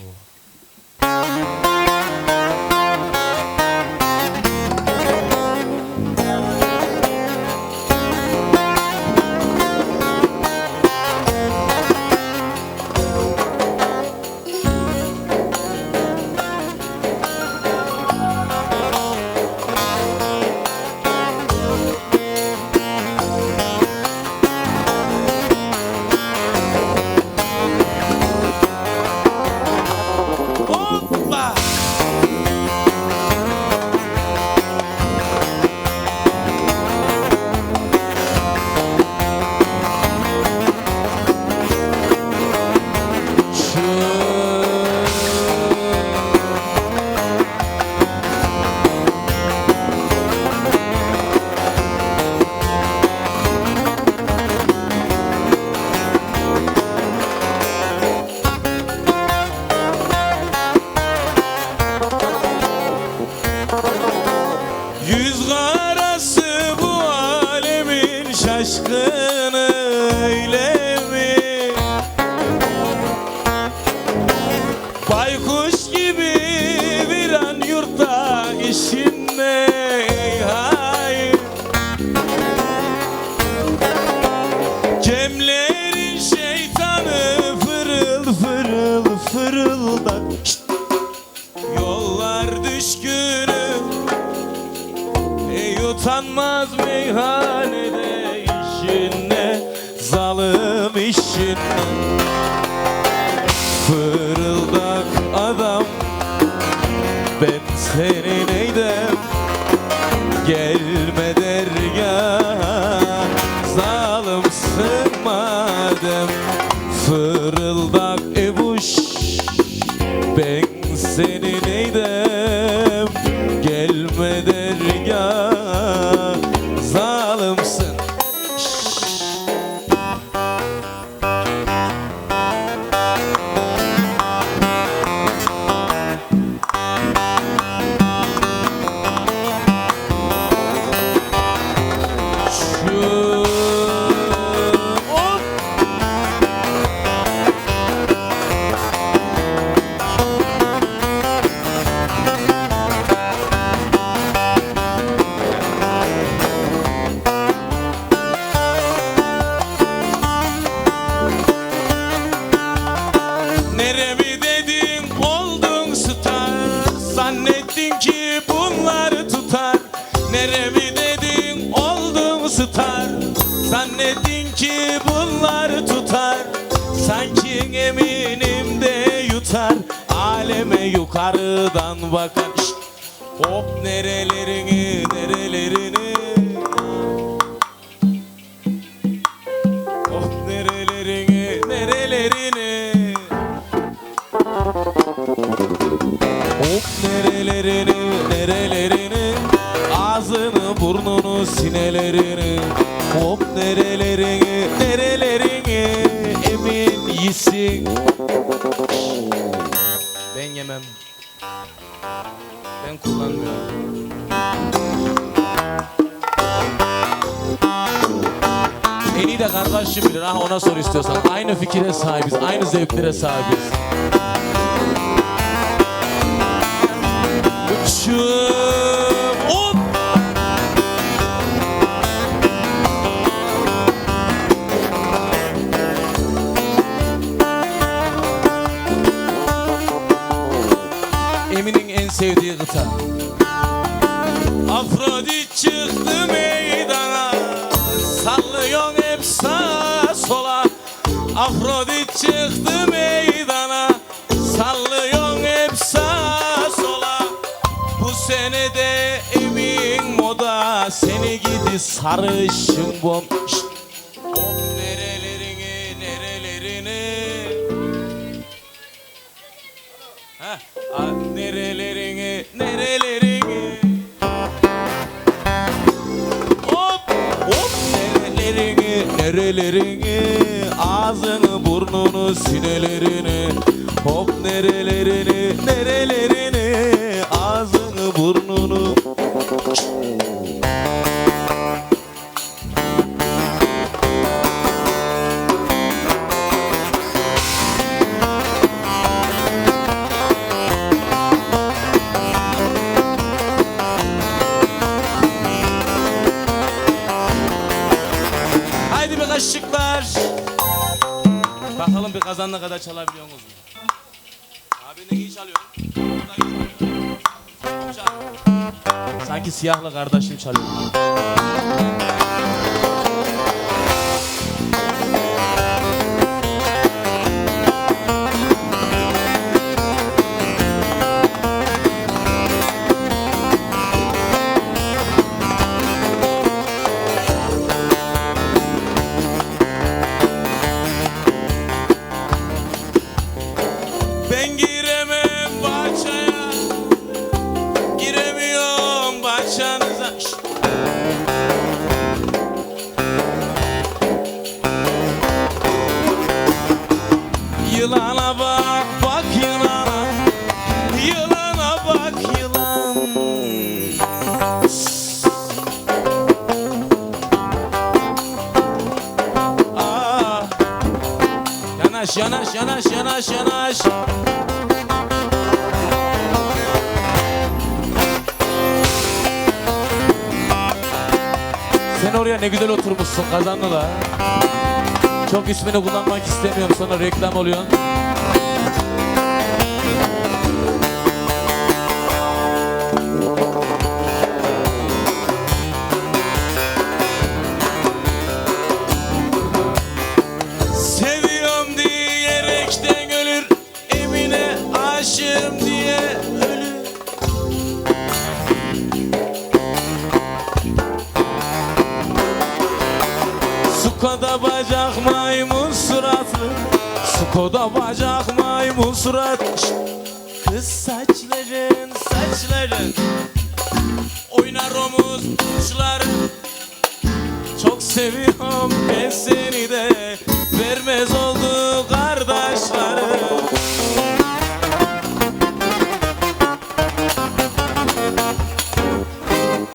Oh. Şaşkını öyle mi? Baykuş gibi bir an yurtta işinle hayır Cemlerin şeytanı fırıl fırıl fırıldak Şşt! Yollar düşkünü Ey utanmaz meyhanede işin ne Zalim işin. Ne Fırıldak adam Ben senin eydem Gelme Aleme yukarıdan bakan Şşt! Hop nerelerini nerelerini? Hop nerelerini nerelerini? Hop nerelerini nerelerini? Ağzını burnunu sinelerini. Hop nerelerini nerelerini? Emin yisin Ben yemem. Ben kullanmıyorum. En de kardeşim bilir ha ona sor istiyorsan. Aynı fikire sahibiz aynı zevklere sahibiz. Uçum sevdiği kıta. Afrodit çıktı meydana Sallıyorsun hep sağa sola. Afrodit çıktı meydana Sallıyorsun hep sağa sola. Bu sene de emin moda Seni gidi sarışın bom Şşt! Hop nerelerini nerelerini Hop hop nerelerini nerelerini ağzını burnunu sinelerini. Hop nerelerini nerelerini ağzını burnunu kazanana kadar çalabiliyorsunuz mu? Abi ne iyi çalıyorsun? Sanki siyahlı kardeşim çalıyor. Ben giremem bahçeye Giremiyorum bahçenize Şşt! Yılana bak Yanaş yanaş yanaş yanaş yanaş Sen oraya ne güzel oturmuşsun kazandı da. Çok ismini kullanmak istemiyorum sonra reklam oluyor. Sukoda bacak maymun suratlı Sukoda bacak maymun surat. Kız saçların saçların. Oynar omuz uçların Çok seviyorum ben seni de. Vermez oldum